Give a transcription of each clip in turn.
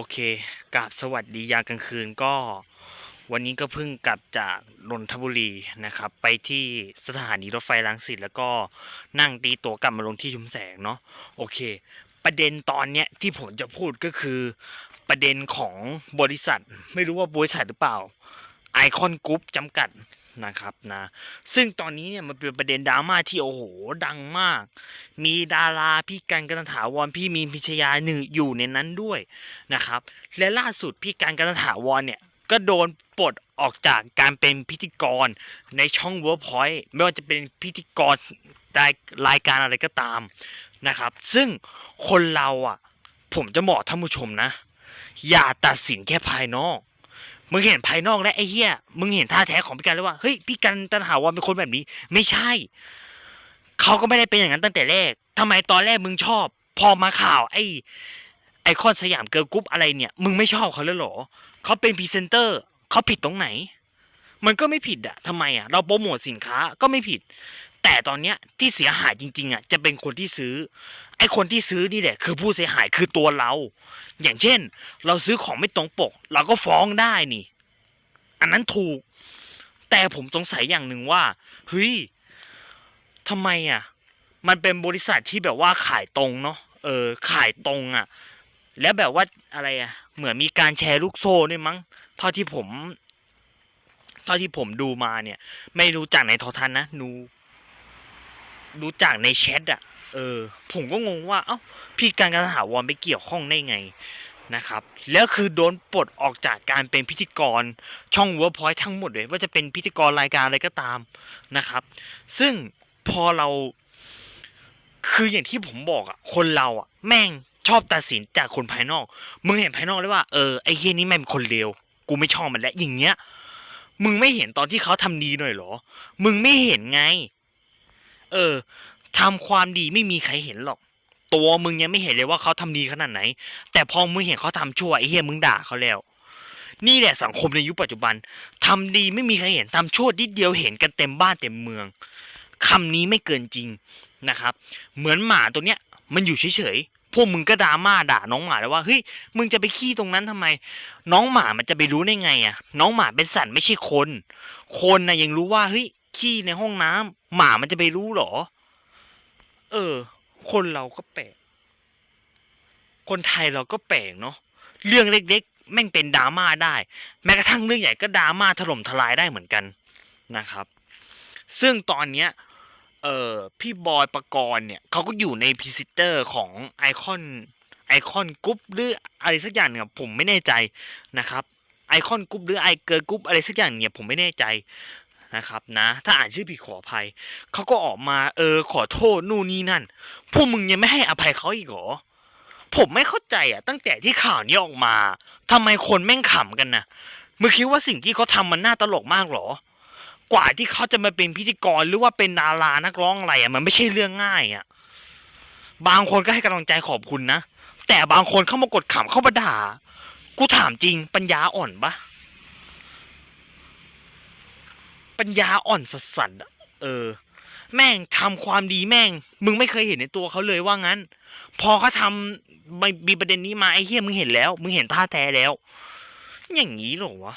โอเคกราบสวัสดียามกลางคืนก็ วันนี้ก็เพิ่งกลับจากนนทบุรีนะครับ ไปที่สถานีรถไฟรังสิตแล้วก็นั่งตีตั๋วกลับมาลงที่ชุมแสงเนาะโอเค ประเด็นตอนเนี้ยที่ผมจะพูดก็คือประเด็นของบริษัท ไม่รู้ว่าบริษัทหรือเปล่าไอคอนกรุ๊ปจำกัด นะครับนะซึ่งตอนนี้เนี่ยมันเป็นประเด็นดราม่าที่โอ้โหดังมาก มีดาราพี่กันกันถาวรพี่มีนพิชยาหนึ่งอยู่ในนั้นด้วยนะครับและล่าสุดพี่กันกันถาวรเนี่ยก็โดนปลดออกจากการเป็นพิธีกรในช่อง Workpoint ไม่ว่าจะเป็นพิธีกรรายรายการอะไรก็ตามนะครับ ซึ่งคนเราอะ ผมจะบอกท่านผู้ชมนะ อย่าตัดสินแค่ภายนอก มึงเห็นภายนอกและไอ้เหี้ยมึงเห็นท่าแท้ของพี่กันแล้วว่าเฮ้ยพี่กันตันหาวรเป็นคนแบบนี้ ไม่ใช่ เขาก็ไม่ได้เป็นอย่างนั้นตั้งแต่แรกทำไมตอนแรกมึงชอบ พอมาข่าว ไอ้ ไอคอนสยามเกิร์ลกรุ๊ปอะไรเนี่ย มึงไม่ชอบเขาแล้วเหรอ เขาเป็นพรีเซนเตอร์เขาผิดตรงไหน มันก็ไม่ผิดอะทำไมอะเราโปรโมทสินค้าก็ไม่ผิด แต่ตอนเนี้ยที่เสียหายจริง ๆอะจะเป็นคนที่ซื้อ ไอคนที่ซื้อนี่แหละ คือผู้เสียหายคือตัวเรา อย่างเช่น เราซื้อของไม่ตรงปก เราก็ฟ้องได้นี่ อันนั้นถูก แต่ผมสงสัยอย่างหนึ่งว่าเฮ้ยทำไมอะ มันเป็นบริษัทที่แบบว่าขายตรงเนาะเออ ขายตรงอะ แล้วแบบว่าอะไรอะ เหมือนมีการแชร์ลูกโซ่ด้วยมั้งเท่าที่ผมเท่าที่ผมดูมาเนี่ย ไม่รู้จากในโทรทัศน์นะดูรู้จากในแชทอะ เออ ผมก็งงว่า เอ้า พี่การการถาวรไปเกี่ยวข้องได้ไงนะครับ แล้วคือโดนปลดออกจากการเป็นพิธีกรช่องเวิร์พอยทั้งหมดเลย ว่าจะเป็นพิธีกรรายการอะไรก็ตามนะครับ ซึ่งพอเรา คืออย่างที่ผมบอกอะคนเราอะแม่งชอบตัดสินจากคนภายนอก มึงเห็นภายนอกเลยว่า เออ ไอ้เฮียนี่แม่งเป็นคนเลว กูไม่ชอบมันแล้ว อย่างเงี้ย มึงไม่เห็นตอนที่เขาทำดีหน่อยหรอ มึงไม่เห็นไง เออ ทำความดีไม่มีใครเห็นหรอก ตัวมึงยังไม่เห็นเลยว่าเขาทำดีขนาดไหน แต่พอมึงเห็นเขาทำชั่วไอ้เหี้ยมึงด่าเขาแล้ว นี่แหละสังคมในยุคปัจจุบันทำดีไม่มีใครเห็นทำชั่วนิดเดียวเห็นกันเต็มบ้านเต็มเมืองคำนี้ไม่เกินจริงนะครับ เหมือนหมาตัวเนี้ยมันอยู่เฉยๆ พวกมึงก็ดราม่าด่าน้องหมาแล้วว่าเฮ้ยมึงจะไปขี้ตรงนั้นทำไม น้องหมามันจะไปรู้ได้ไงอะน้องหมาเป็นสัตว์ไม่ใช่คน คนนะยังรู้ว่าเฮ้ยขี้ในห้องน้ำหมามันจะไปรู้หรอ เออ คนเราก็แปลก คนไทยเราก็แปลกเนาะเรื่องเล็กๆแม่งเป็นดราม่าได้ แม้กระทั่งเรื่องใหญ่ก็ดราม่าถล่มทลายได้เหมือนกันนะครับ ซึ่งตอนเนี้ยเออพี่บอยประกรณ์เนี่ยเขาก็อยู่ในพรีเซนเตอร์ของไอคอนไอคอนกรุ๊ปหรืออะไรสักอย่างเนี่ยผมไม่แน่ใจนะครับไอคอนกรุ๊ปหรือไอเกิร์ลกรุ๊ปอะไรสักอย่างเนี่ยผมไม่แน่ใจ นะครับนะ ถ้าอ่านชื่อผิดขออภัย เขาก็ออกมาเออขอโทษนู่นนี่นั่น พวกมึงยังไม่ให้อภัยเขาอีกเหรอ ผมไม่เข้าใจอะ ตั้งแต่ที่ข่าวนี้ออกมาทำไมคนแม่งขำกันนะมึงคิดว่าสิ่งที่เขาทำมันน่าตลกมากเหรอ กว่าที่เขาจะมาเป็นพิธีกรหรือว่าเป็นดารานักร้องอะไรอะ มันไม่ใช่เรื่องง่ายอะ บางคนก็ให้กำลังใจขอบคุณนะ แต่บางคนเข้ามากดขำเข้ามาด่า กูถามจริงปัญญาอ่อนปะ ปัญญาอ่อนสัสๆอะเออ แม่งทำความดีแม่ง มึงไม่เคยเห็นในตัวเขาเลยว่างั้น พอเขาทำไม่มีประเด็นนี้มาไอ้เหี้ยมึงเห็นแล้ว มึงเห็นท่าแท้แล้ว อย่างนี้หรอวะ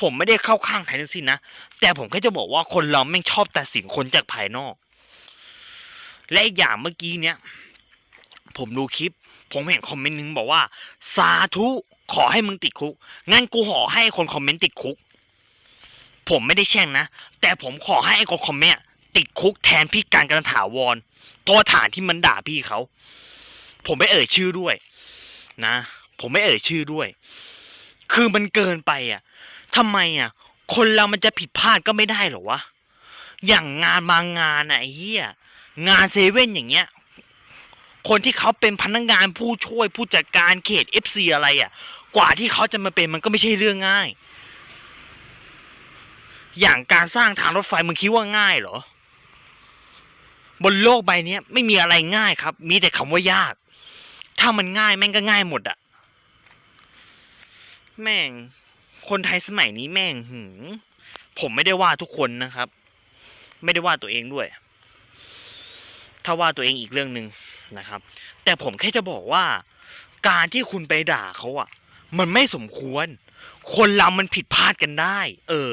ผมไม่ได้เข้าข้างใครทั้งสิ้นนะ แต่ผมแค่จะบอกว่าคนเราแม่งชอบตัดสินคนจากภายนอก และอีกอย่างเมื่อกี้เนี้ยผมดูคลิป ผมเห็นคอมเมนต์นึงบอกว่า สาธุขอให้มึงติดคุก งั้นกูขอให้คนคอมเมนต์ติดคุก ผมไม่ได้แช่งนะ แต่ผมขอให้ไอ้คนคอมเมนต์อะติดคุกแทนพี่การกันถาวรตัวฐานที่มันด่าพี่เขา ผมไม่เอ่ยชื่อด้วย นะ ผมไม่เอ่ยชื่อด้วย คือมันเกินไปอะทำไมอะ คนเรามันจะผิดพลาดก็ไม่ได้เหรอวะ อย่างงานบางงานอะไอ้เหี้ยงานเซเว่นอย่างเงี้ย คนที่เขาเป็นพนักงานผู้ช่วยผู้จัดการเขตเอฟซีอะไรอะ กว่าที่เขาจะมาเป็นมันก็ไม่ใช่เรื่องง่าย อย่างการสร้างทางรถไฟมึงคิดว่าง่ายเหรอ บนโลกใบนี้ไม่มีอะไรง่ายครับ มีแต่คำว่ายาก ถ้ามันง่ายแม่งก็ง่ายหมดอะแม่ง คนไทยสมัยนี้แม่งหืมผมไม่ได้ว่าทุกคนนะครับ ไม่ได้ว่าตัวเองด้วย ถ้าว่าตัวเองอีกเรื่องหนึ่งนะครับ แต่ผมแค่จะบอกว่า การที่คุณไปด่าเขาอะมันไม่สมควร คนเรามันผิดพลาดกันได้ เออ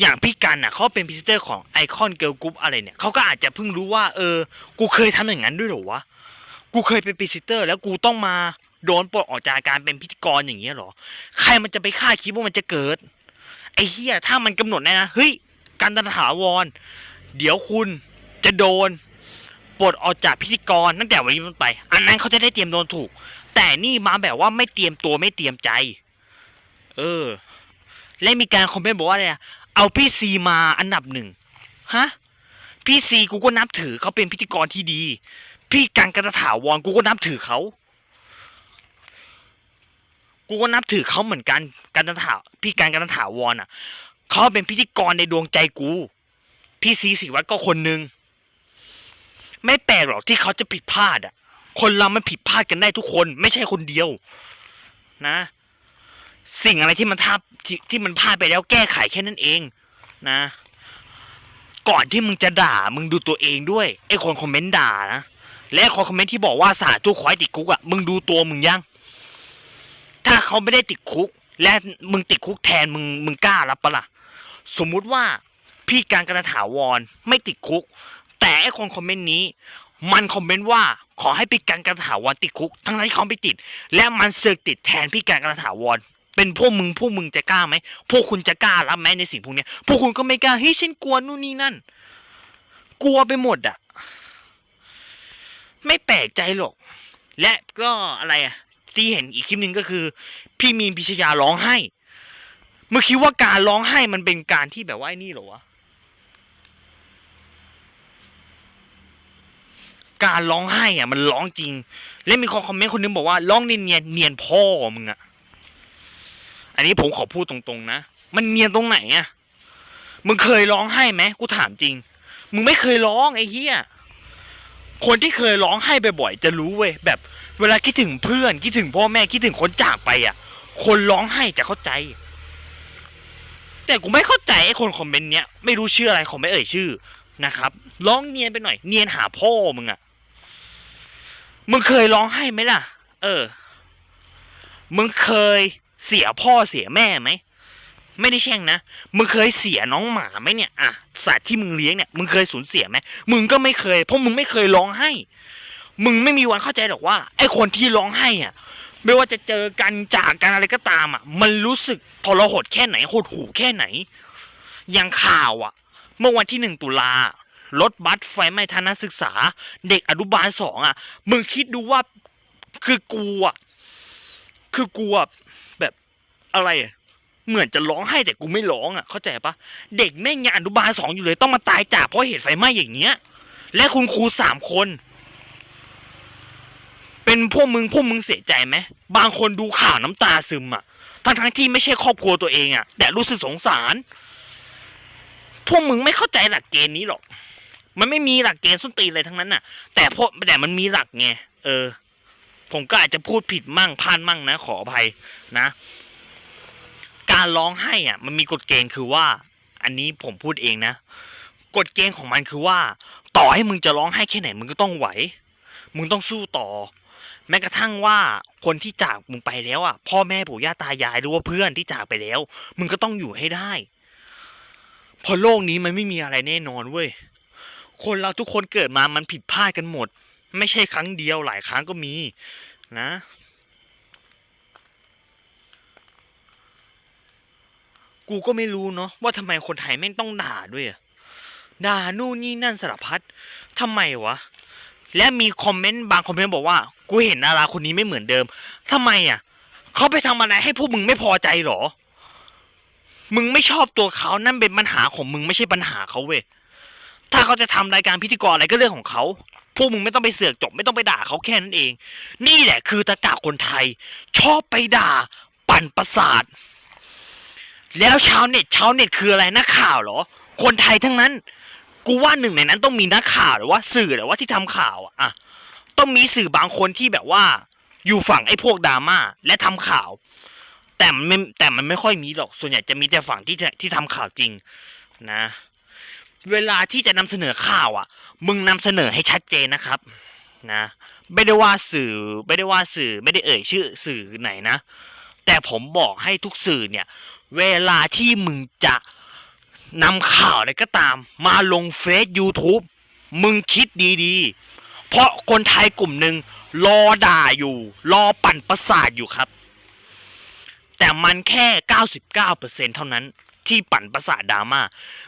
อย่างพี่กันอะเขาเป็นพรีเซนเตอร์ของไอคอนเกิลกรุ๊ปอะไรเนี่ยเขาก็อาจจะเพิ่งรู้ว่า เออ กูเคยทำอย่างนั้นด้วยเหรอวะ กูเคยเป็นพรีเซนเตอร์ แล้วกูต้องมาโดนปลดออกจากการเป็นพิธีกรอย่างเงี้ยเหรอ ใครมันจะไปคาดคิดว่ามันจะเกิด ไอ้เฮียถ้ามันกำหนดแน่นะ เฮ้ย การตถาวร เดี๋ยวคุณจะโดนปลดออกจากพิธีกรตั้งแต่วันนี้เป็นต้นไป อันนั้นเขาจะได้เตรียมโดนถูก แต่นี่มาแบบว่าไม่เตรียมตัวไม่เตรียมใจ เออ และมีการคอมเมนต์บอกว่าอะไรอะ เอาพี่ซีมาอันดับหนึ่งฮะพี่ซีกูก็นับถือเขาเป็นพิธีกรที่ดี พี่กันกระถาวรกูก็นับถือเขากูก็นับถือเขาเหมือนกันกันถาพี่การกันตถาวรอะเขาเป็นพิธีกรในดวงใจกู พี่ซีสิวัตรก็คนหนึ่งไม่แปลกหรอกที่เขาจะผิดพลาดอะ คนเรามันผิดพลาดกันได้ทุกคน ไม่ใช่คนเดียว นะ สิ่งอะไรที่มันทับที่ที่มันพลาดไปแล้วแก้ไขแค่นั้นเอง นะ ก่อนที่มึงจะด่า มึงดูตัวเองด้วยไอ้คนคอมเมนต์ด่านะและคนคอมเมนต์ที่บอกว่าสาธุขอให้ติดคุกอะมึงดูตัวมึงยัง ถ้าเขาไม่ได้ติดคุก และมึงติดคุกแทนมึงมึงกล้ารับปะล่ะ สมมุติว่าพี่การกระถาวรไม่ติดคุก แต่ไอ้คนคอมเมนต์นี้ มันคอมเมนต์ว่าขอให้พี่การกระถาวรติดคุก ทั้งนั้นที่เขาไม่ติด และมันเสือกติดแทนพี่การกระถาวร เป็นพวกมึงพวกมึงจะกล้าไหมพวกคุณจะกล้ารับไหมในสิ่งพวกนี้พวกคุณก็ไม่กล้าเฮ้ยฉันกลัวนู่นนี่นั่น กลัวไปหมดอะไม่แปลกใจหรอก และก็อะไรอะที่เห็นอีกคลิปหนึ่งก็คือ พี่มีนพิชยาร้องไห้มึงคิดว่าการร้องไห้มันเป็นการที่แบบว่าไอ้นี่เหรอวะการร้องไห้อะมันร้องจริง และมีคอมเมนต์คนนึงบอกว่าร้องเนียนเนียนเนียนพ่อมึงอะ อันนี้ผมขอพูดตรงๆนะ มันเนียนตรงไหนอะมึงเคยร้องไห้ไหมกูถามจริง มึงไม่เคยร้องไอ้เหี้ยคนที่เคยร้องไห้บ่อยๆจะรู้เว้ยแบบ เวลาคิดถึงเพื่อนคิดถึงพ่อแม่คิดถึงคนจากไปอะ คนร้องไห้จะเข้าใจ แต่กูไม่เข้าใจไอ้คนคอมเมนต์เนี้ยไม่รู้ชื่ออะไรขอไม่เอ่ยชื่อนะครับร้องเนียนไปหน่อย เนียนหาพ่อมึงอะมึงเคยร้องไห้ไหมล่ะ เออ มึงเคย เสียพ่อเสียแม่ไหมไม่ได้แช่งนะมึงเคยเสียน้องหมาไหมเนี่ยอะสัตว์ที่มึงเลี้ยงเนี่ยมึงเคยสูญเสียไหมมึงก็ไม่เคย เพราะมึงไม่เคยร้องไห้ มึงไม่มีวันเข้าใจหรอกว่าไอ้คนที่ร้องไห้อะไม่ว่าจะเจอกันจากกันอะไรก็ตามอะ มันรู้สึกทรหดแค่ไหนหดหูแค่ไหน อย่างข่าวอะ เมื่อวันที่หนึ่งตุลารถบัสไฟไหม้ทันศึกษา เด็กอนุบาลสองอะ มึงคิดดูว่าคือกูอะคือกูอะ อะไรเหมือนจะร้องไห้แต่กูไม่ร้องอะเข้าใจปะเด็กแม่งยังอนุบาลสองอยู่เลย ต้องมาตายจากเพราะเหตุไฟไหม้อย่างเงี้ย และคุณครูสามคน เป็นพวกมึงพวกมึงเสียใจไหมบางคนดูข่าวน้ำตาซึมอะทั้งทั้งที่ไม่ใช่ครอบครัวตัวเองอะ แต่รู้สึกสงสาร พวกมึงไม่เข้าใจหลักเกณฑ์นี้หรอก มันไม่มีหลักเกณฑ์ส้นตีนอะไรทั้งนั้นน่ะ แต่พวกแต่มันมีหลักไงเออ ผมก็อาจจะพูดผิดมั่งพลาดมั่งนะขออภัยนะ การร้องไห้อะมันมีกฎเกณฑ์คือว่า อันนี้ผมพูดเองนะกฎเกณฑ์ของมันคือว่า ต่อให้มึงจะร้องไห้แค่ไหนมึงก็ต้องไหว มึงต้องสู้ต่อ แม้กระทั่งว่าคนที่จากมึงไปแล้วอะ พ่อแม่ปู่ย่าตายายหรือว่าเพื่อนที่จากไปแล้ว มึงก็ต้องอยู่ให้ได้เพราะโลกนี้มันไม่มีอะไรแน่นอนเว้ยคนเราทุกคนเกิดมามันผิดพลาดกันหมด ไม่ใช่ครั้งเดียวหลายครั้งก็มีนะ กูก็ไม่รู้เนาะว่าทำไมคนไทยแม่งต้องด่าด้วยอะด่านู่นนี่นั่นสารพัดทำไมวะ และมีคอมเมนต์บางคอมเมนต์บอกว่า กูเห็นดาราคนนี้ไม่เหมือนเดิมทำไมอะเขาไปทำอะไรให้พวกมึงไม่พอใจเหรอ มึงไม่ชอบตัวเขานั่นเป็นปัญหาของมึงไม่ใช่ปัญหาเขาเว้ยถ้าเขาจะทำรายการพิธีกรอะไรก็เรื่องของเขาพวกมึงไม่ต้องไปเสือกจบไม่ต้องไปด่าเขาแค่นั้นเอง นี่แหละคือตะกาคนไทย ชอบไปด่า ปั่นประสาท แล้วชาวเน็ตชาวเน็ตคืออะไรนักข่าวเหรอ คนไทยทั้งนั้น กูว่าหนึ่งในนั้นต้องมีนักข่าวหรือว่าสื่อหรือว่าที่ทำข่าวอะอะต้องมีสื่อบางคนที่แบบว่า อยู่ฝั่งไอ้พวกดราม่าและทำข่าว แต่มันไม่แต่มันไม่ค่อยมีหรอก ส่วนใหญ่จะมีแต่ฝั่งที่ที่ทำข่าวจริง นะ เวลาที่จะนำเสนอข่าวอะ มึงนำเสนอให้ชัดเจนนะครับ นะ ไม่ได้ว่าสื่อ ไม่ได้ว่าสื่อ ไม่ได้เอ่ยชื่อสื่อไหนนะแต่ผมบอกให้ทุกสื่อเนี่ย เวลาที่มึงจะนำข่าวอะไรก็ตาม มาลงเฟซ YouTube มึงคิดดีๆ เพราะคนไทยกลุ่มหนึ่งรอด่าอยู่ รอปั่นประสาทอยู่ครับ แต่มันแค่ 99%เท่านั้นที่ปั่นประสาทดราม่า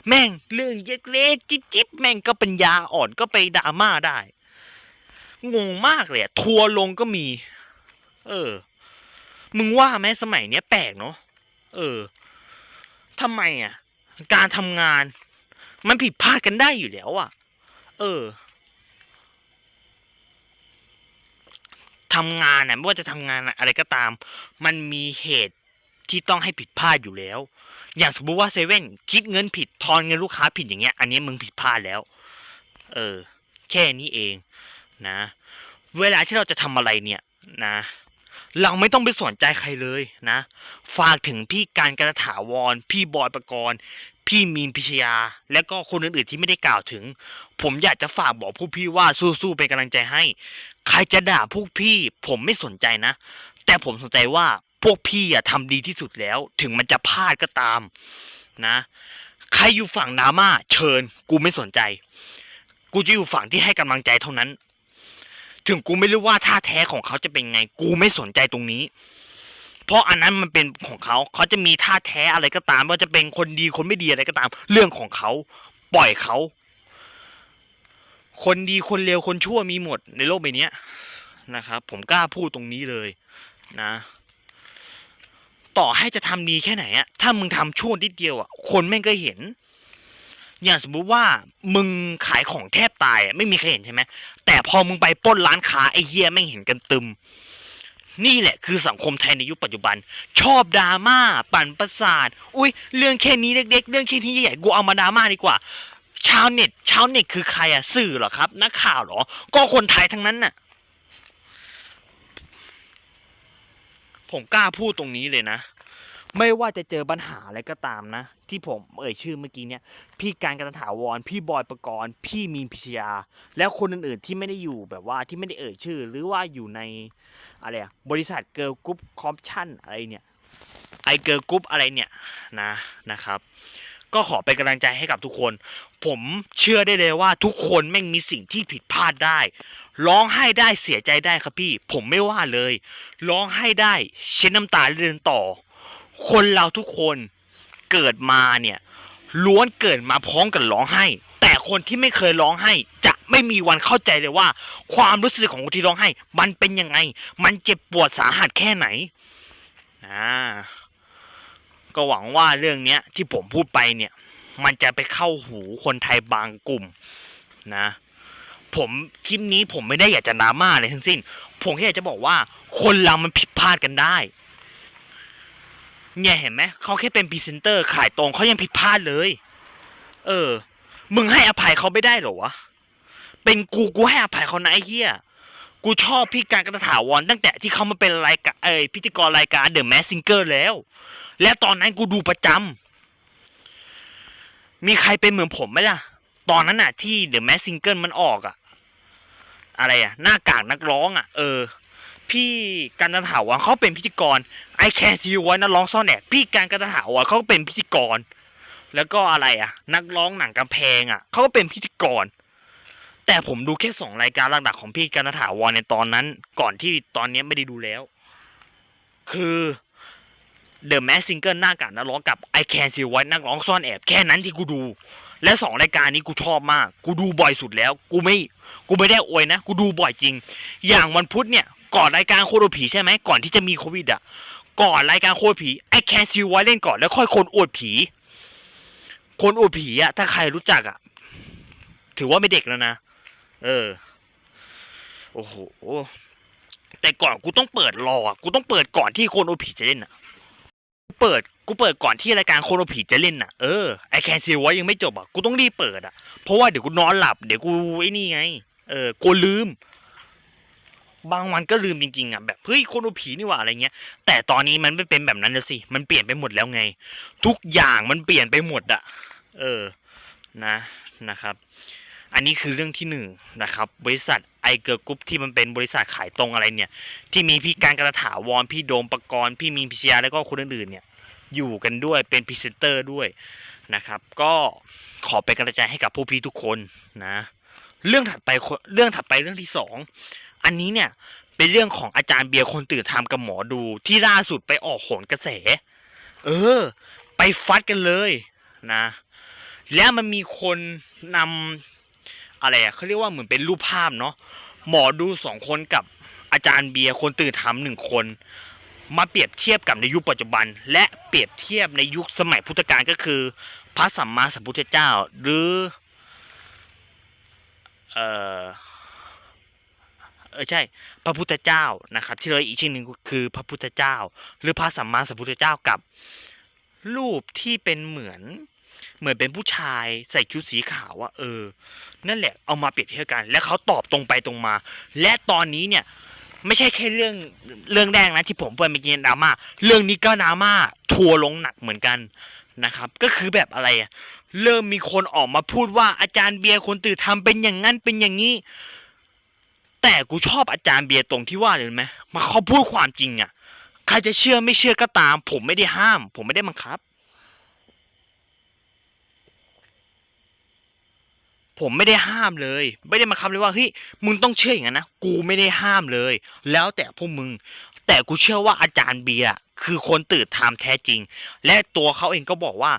แม่งเรื่องเล็กๆจิ๊บๆแม่งก็ปัญญาอ่อนก็ไปดราม่าได้ งงมากเลยทัวร์ลงก็มี เออ มึงว่าไหมสมัยเนี้ยแปลกเนาะ เออทำไมอะ การทำงาน มันผิดพลาดกันได้อยู่แล้วอะ เออทำงานน่ะไม่ว่าจะทำงานอะไรก็ตาม มันมีเหตุที่ต้องให้ผิดพลาดอยู่แล้ว อย่างสมมติว่าเซเว่นคิดเงินผิดทอนเงินลูกค้าผิดอย่างเงี้ย อันนี้มึงผิดพลาดแล้ว เออ แค่นี้เองนะ เวลาที่เราจะทำอะไรเนี่ยนะ เราไม่ต้องไปสนใจใครเลยนะ ฝากถึงพี่การกระถาวร พี่บอยประกรณ์ พี่มีนพิชยา และก็คนอื่นๆที่ไม่ได้กล่าวถึง ผมอยากจะฝากบอกพวกพี่ว่าสู้ๆเป็นกำลังใจให้ ใครจะด่าพวกพี่ ผมไม่สนใจนะ แต่ผมสนใจว่าพวกพี่อะทำดีที่สุดแล้ว ถึงมันจะพลาดก็ตามนะ ใครอยู่ฝั่งดราม่าเชิญ กูไม่สนใจ กูจะอยู่ฝั่งที่ให้กำลังใจเท่านั้น ถึงกูไม่รู้ว่าท่าแท้ของเขาจะเป็นไง กูไม่สนใจตรงนี้ เพราะอันนั้นมันเป็นของเขา เขาจะมีท่าแท้อะไรก็ตาม ว่าจะเป็นคนดีคนไม่ดีอะไรก็ตาม เรื่องของเขา ปล่อยเขา คนดีคนเลวคนชั่วมีหมดในโลกใบนี้นะครับผมกล้าพูดตรงนี้เลยนะ ต่อให้จะทำดีแค่ไหนอะถ้ามึงทำชั่วนิดเดียวอะคนแม่งก็เห็น อย่างสมมุติว่ามึงขายของแทบตายไม่มีใครเห็นใช่ไหมแต่พอมึงไปปล้นร้านค้าไอ้เฮียแม่งเห็นกันตึม นี่แหละคือสังคมไทยในยุคปัจจุบัน ชอบดราม่าปั่นประสาทอุ้ยเรื่องแค่นี้เล็กๆ เรื่องแค่นี้ใหญ่ๆกูเอามาดราม่าดีกว่า ชาวเน็ตชาวเน็ตคือใครอะสื่อเหรอครับนักข่าวเหรอ ก็คนไทยทั้งนั้นน่ะ ผมกล้าพูดตรงนี้เลยนะ ไม่ว่าจะเจอปัญหาอะไรก็ตามนะ ที่ผมเอ่ยชื่อเมื่อกี้เนี่ย พี่การกันตถาวร พี่บอยประกรณ์พี่มีนพิชยา แล้วคนอื่นๆที่ไม่ได้อยู่แบบว่าที่ไม่ได้เอ่ยชื่อ หรือว่าอยู่ในอะไรอะบริษัทเกิร์ลกรุ๊ปคอมชั่นอะไรเนี่ยไอเกิร์ลกรุ๊ปอะไรเนี่ยนะนะครับ ก็ขอเป็นกำลังใจให้กับทุกคน ผมเชื่อได้เลยว่าทุกคนแม่งมีสิ่งที่ผิดพลาดได้ ร้องไห้ได้เสียใจได้ครับพี่ ผมไม่ว่าเลย ร้องไห้ได้เช็ดน้ำตาเดินต่อ คนเราทุกคนเกิดมาเนี่ยล้วนเกิดมาพร้อมกับร้องไห้ แต่คนที่ไม่เคยร้องไห้ จะไม่มีวันเข้าใจเลยว่า ความรู้สึกของคนที่ร้องไห้ มันเป็นยังไง มันเจ็บปวดสาหัสแค่ไหนอ่าก็หวังว่าเรื่องเนี้ยที่ผมพูดไปเนี่ย มันจะไปเข้าหูคนไทยบางกลุ่มนะ ผมคลิปนี้ผมไม่ได้อยากจะดราม่าอะไรทั้งสิ้น ผมแค่อยากจะบอกว่า คนเรามันผิดพลาดกันได้ เนี่ยเห็นไหมเขาแค่เป็นพรีเซนเตอร์ขายตรงเขายังผิดพลาดเลย เออ มึงให้อภัยเขาไม่ได้เหรอวะ เป็นกูกูให้อภัยเขานะไอ้เหี้ย กูชอบพี่การกระถาวรตั้งแต่ที่เขามาเป็นรายการเอ้ยพิธีกรรายการเดอะแมสซิงเกอร์แล้ว และตอนนั้นกูดูประจำมีใครเป็นเหมือนผมไหมล่ะ ตอนนั้นน่ะ ที่เดอะแมสซิงเกิลมันออกอะอะไรอะหน้ากากนักร้องอะเออ พี่กันตถาวรเขาเป็นพิธีกรไอแคนทีไว้นักร้องซ่อนแอบพี่การกันตถาวรเขาเป็นพิธีกร แล้วก็อะไรอะนักร้องหนังกำแพงอะเขาก็เป็นพิธีกร แต่ผมดูแค่สองรายการหลักๆของพี่กันตถาวรในตอนนั้น ก่อนที่ตอนนี้ไม่ได้ดูแล้ว คือ The Mask Singer หน้ากากนักร้องกับ I Can See Voice นักร้องซ่อนแอบแค่นั้นที่กูดู และสองรายการนี้กูชอบมาก กูดูบ่อยสุดแล้ว กูไม่กูไม่ได้อวยนะ กูดูบ่อยจริง อย่างวันพุธเนี่ย ก่อนรายการโคตรผีใช่ไหมก่อนที่จะมีโควิดอะ ก่อนรายการโคตรผี I Can See Voice เล่นก่อนแล้วค่อยคนอวดผี คนอวดผีอะถ้าใครรู้จักอะ ถือว่าไม่เด็กแล้วนะ เออ โอ้โหแต่ก่อนกูต้องเปิดรออะกูต้องเปิดก่อนที่โคนอผีจะเล่นอะเปิดกูเปิดก่อนที่รายการโคโนผีจะเล่นน่ะเออไอแคนซีไว้ยังไม่จบอะกูต้องรีบเปิดอะเพราะว่าเดี๋ยวกูนอนหลับเดี๋ยวกูไอ้นี่ไง เออกูลืม บางวันก็ลืมจริงๆอะแบบเฮ้ยโคโนผีนี่หว่าอะไรเงี้ย แต่ตอนนี้มันไม่เป็นแบบนั้นแล้วสิมันเปลี่ยนไปหมดแล้วไง ทุกอย่างมันเปลี่ยนไปหมดอะ เออนะนะครับ อันนี้คือเรื่องที่หนึ่งนะครับ บริษัทไอเกอร์กรุ๊ปที่มันเป็นบริษัทขายตรงอะไรเนี่ย ที่มีพี่การกระถาวรพี่โดมปกรณ์พี่มีพิชยาแล้วก็คนอื่นๆเนี่ย อยู่กันด้วยเป็นพรีเซนเตอร์ด้วยนะครับ ก็ขอเป็นกำลังใจให้กับผู้พี่ทุกคนนะ เรื่องถัดไปเรื่องถัดไปเรื่องที่สอง อันนี้เนี่ยเป็นเรื่องของอาจารย์เบียร์คนตื่นทำกับหมอดูที่ล่าสุดไปออกโหนกระแส เออ ไปฟัดกันเลยนะ แล้วมันมีคนนำอะไรอะเขาเรียกว่าเหมือนเป็นรูปภาพเนาะหมอดูสองคนกับอาจารย์เบียร์คนตื่นทำหนึ่งคน มาเปรียบเทียบกับในยุคปัจจุบัน และเปรียบเทียบในยุคสมัยพุทธกาลก็คือ พระสัมมาสัมพุทธเจ้าหรือ เอ่อ เออใช่ พระพุทธเจ้านะครับ ที่เราอีกชื่อหนึ่งคือพระพุทธเจ้า หรือพระสัมมาสัมพุทธเจ้ากับ รูปที่เป็นเหมือนเหมือนเป็นผู้ชายใส่ชุดสีขาวอะเออ นั่นแหละเอามาเปรียบเทียบกัน และเขาตอบตรงไปตรงมา และตอนนี้เนี่ยไม่ใช่แค่เรื่องเรื่องแรกนะที่ผมเปิดเมื่อกี้ดราม่าเรื่องนี้ก็ดราม่าทัวร์ลงหนักเหมือนกันนะครับ ก็คือแบบอะไรอะเริ่มมีคนออกมาพูดว่าอาจารย์เบียร์คนตื่นทำเป็นอย่างนั้นเป็นอย่างนี้ แต่กูชอบอาจารย์เบียร์ตรงที่ว่าเลยไหมมาเขาพูดความจริงอะใครจะเชื่อไม่เชื่อก็ตาม ผมไม่ได้ห้าม ผมไม่ได้บังคับ ผมไม่ได้ห้ามเลย ไม่ได้มาคับเลยว่าเฮ้ยมึงต้องเชื่ออย่างนั้นนะกูไม่ได้ห้ามเลย แล้วแต่พวกมึง แต่กูเชื่อว่าอาจารย์เบียร์คือคนตื่นทามแท้จริง และตัวเขาเองก็บอกว่า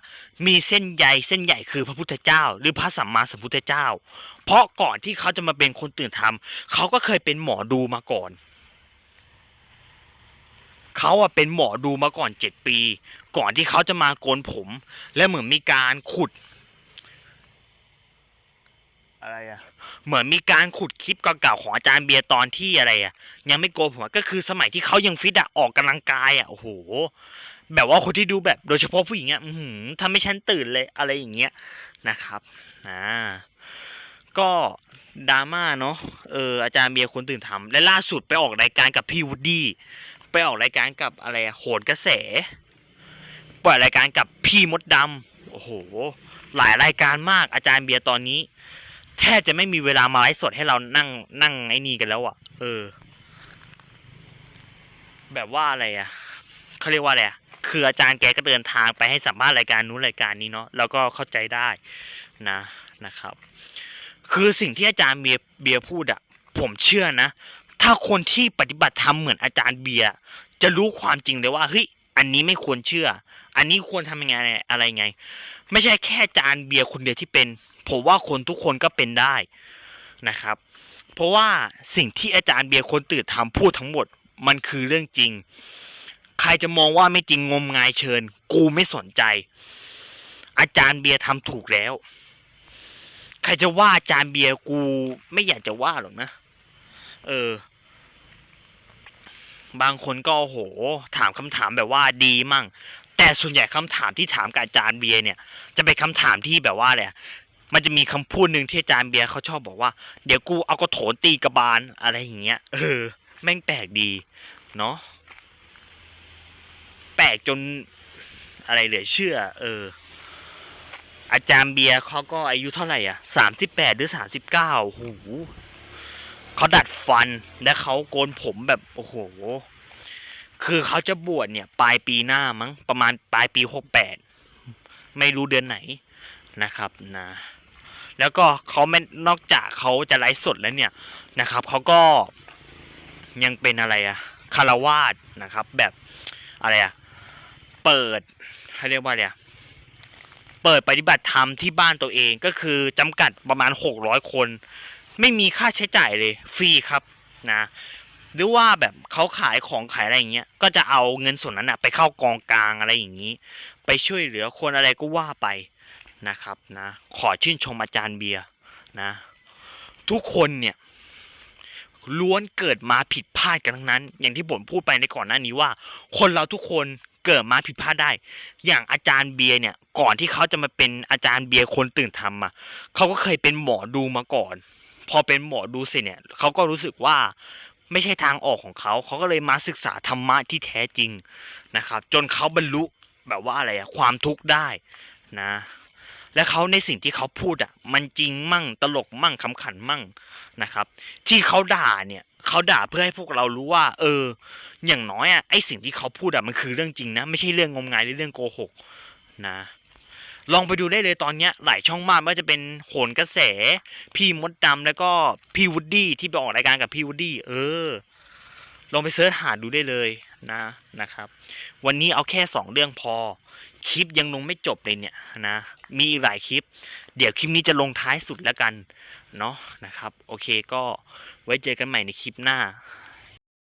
มีเส้นใยเส้นใหญ่คือพระพุทธเจ้า หรือพระสัมมาสัมพุทธเจ้า เพราะก่อนที่เขาจะมาเป็นคนตื่นทำเขาก็เคยเป็นหมอดูมาก่อน เขาอะเป็นหมอดูมาก่อนเจ็ดปี ก่อนที่เขาจะมาโกนผม และเหมือนมีการขุด อะไรอะ เหมือนมีการขุดคลิปเก่าๆของอาจารย์เบียร์ตอนที่อะไรอะ ยังไม่โกนผมก็คือสมัยที่เขายังฟิตอะออกกำลังกายอะโอ้โหแบบว่าคนที่ดูแบบโดยเฉพาะผู้หญิงอะอือหือทำให้ฉันตื่นเลยอะไรอย่างเงี้ยนะครับอ่าก็ดราม่าเนาะเอออาจารย์เบียร์คนตื่นทำและล่าสุดไปออกรายการกับพี่วูดดี้ไปออกรายการกับอะไรโหนกระแสปล่อยรายการกับพี่มดดำโอ้โหหลายรายการมากอาจารย์เบียร์ตอนนี้ แทบจะไม่มีเวลามาไลฟ์สดให้เรานั่งนั่งไอ้นี่กันแล้วอะ่ะ เออ แบบว่าอะไรอะ่ะเขาเรียกว่าอะไรอะคืออาจารย์แกก็เดินทางไปให้สัมภาษณ์รายการนู้นรายการนี้เนาะแล้วก็เข้าใจได้นะนะครับ คือสิ่งที่อาจารย์เบียร์เบียพูดอะผมเชื่อนะ ถ้าคนที่ปฏิบัติธรรมเหมือนอาจารย์เบียร์จะรู้ความจริงเลยว่าเฮ้ยอันนี้ไม่ควรเชื่อ อันนี้ควรทำยังไงอะไรไง ไม่ใช่แค่อาจารย์เบียร์คนเดียวที่เป็น ผมว่าคนทุกคนก็เป็นได้นะครับ เพราะว่าสิ่งที่อาจารย์เบียร์คนตื่นทำพูดทั้งหมดมันคือเรื่องจริง ใครจะมองว่าไม่จริงงมงายเชิญ กูไม่สนใจ อาจารย์เบียร์ทำถูกแล้ว ใครจะว่าอาจารย์เบียร์กูไม่อยากจะว่าหรอกนะ เออ บางคนก็โอ้โหถามคำถามแบบว่าดีมั่งแต่ส่วนใหญ่คำถามที่ถามกับอาจารย์เบียร์เนี่ยจะเป็นคำถามที่แบบว่าอะไร มันจะมีคำพูดหนึ่งที่อาจารย์เบียร์เขาชอบบอกว่า เดี๋ยวกูเอากระโถนตีกระบาลอะไรอย่างเงี้ย เออ แม่งแปลกดี เนาะแปลกจนอะไรเหลือเชื่อ เออ อาจารย์เบียร์เขาก็อายุเท่าไหร่อะสามสิบแปดหรือสามสิบเก้าโอ้โหเขาดัดฟันและเขาโกนผมแบบโอ้โห คือเขาจะบวชเนี่ย ปลายปีหน้ามั้งประมาณปลายปีหกแปดไม่รู้เดือนไหนนะครับนะ แล้วก็เขาไม่นอกจากเขาจะไลฟ์สดแล้วเนี่ยนะครับเขาก็ยังเป็นอะไรอะคารวาสนะครับ แบบอะไรอะเปิดเขาเรียกว่าอะไรอะเปิดปฏิบัติธรรมที่บ้านตัวเองก็คือจำกัดประมาณ 600 คน ไม่มีค่าใช้จ่ายเลยฟรีครับนะหรือว่าแบบเขาขายของขายอะไรอย่างเงี้ยก็จะเอาเงินส่วนนั้นอะไปเข้ากองกลางอะไรอย่างนี้ ไปช่วยเหลือคนอะไรก็ว่าไป นะครับนะขอชื่นชมอาจารย์เบียร์นะ ทุกคนเนี่ยล้วนเกิดมาผิดพลาดกันทั้งนั้น อย่างที่ผมพูดไปในก่อนหน้านี้ว่า คนเราทุกคนเกิดมาผิดพลาดได้ อย่างอาจารย์เบียร์เนี่ย ก่อนที่เขาจะมาเป็นอาจารย์เบียร์คนตื่นทำอะเขาก็เคยเป็นหมอดูมาก่อน พอเป็นหมอดูเสร็จเนี่ยเขาก็รู้สึกว่าไม่ใช่ทางออกของเขาเขาก็เลยมาศึกษาธรรมะที่แท้จริงนะครับ จนเขาบรรลุแบบว่าอะไรอะความทุกข์ได้นะ และเขาในสิ่งที่เขาพูดอะ มันจริงมั่งตลกมั่งขำขันมั่งนะครับ ที่เขาด่าเนี่ยเขาด่าเพื่อให้พวกเรารู้ว่า เออ อย่างน้อยอะไอสิ่งที่เขาพูดอะมันคือเรื่องจริงนะ ไม่ใช่เรื่องงมงายหรือเรื่องโกหกนะ ลองไปดูได้เลยตอนเนี้ยหลายช่องมากไม่ว่าจะเป็นโหนกระแส พี่มดดำแล้วก็พี่วูดดี้ที่ไปออกรายการกับพี่วูดดี้เออ ลองไปเสิร์ชหาดูได้เลยนะนะครับ วันนี้เอาแค่สองเรื่องพอคลิปยังลงไม่จบเลยเนี่ยนะ มีอีกหลายคลิป เดี๋ยวคลิปนี้จะลงท้ายสุดแล้วกันเนาะนะครับ โอเคก็ไว้เจอกันใหม่ในคลิปหน้า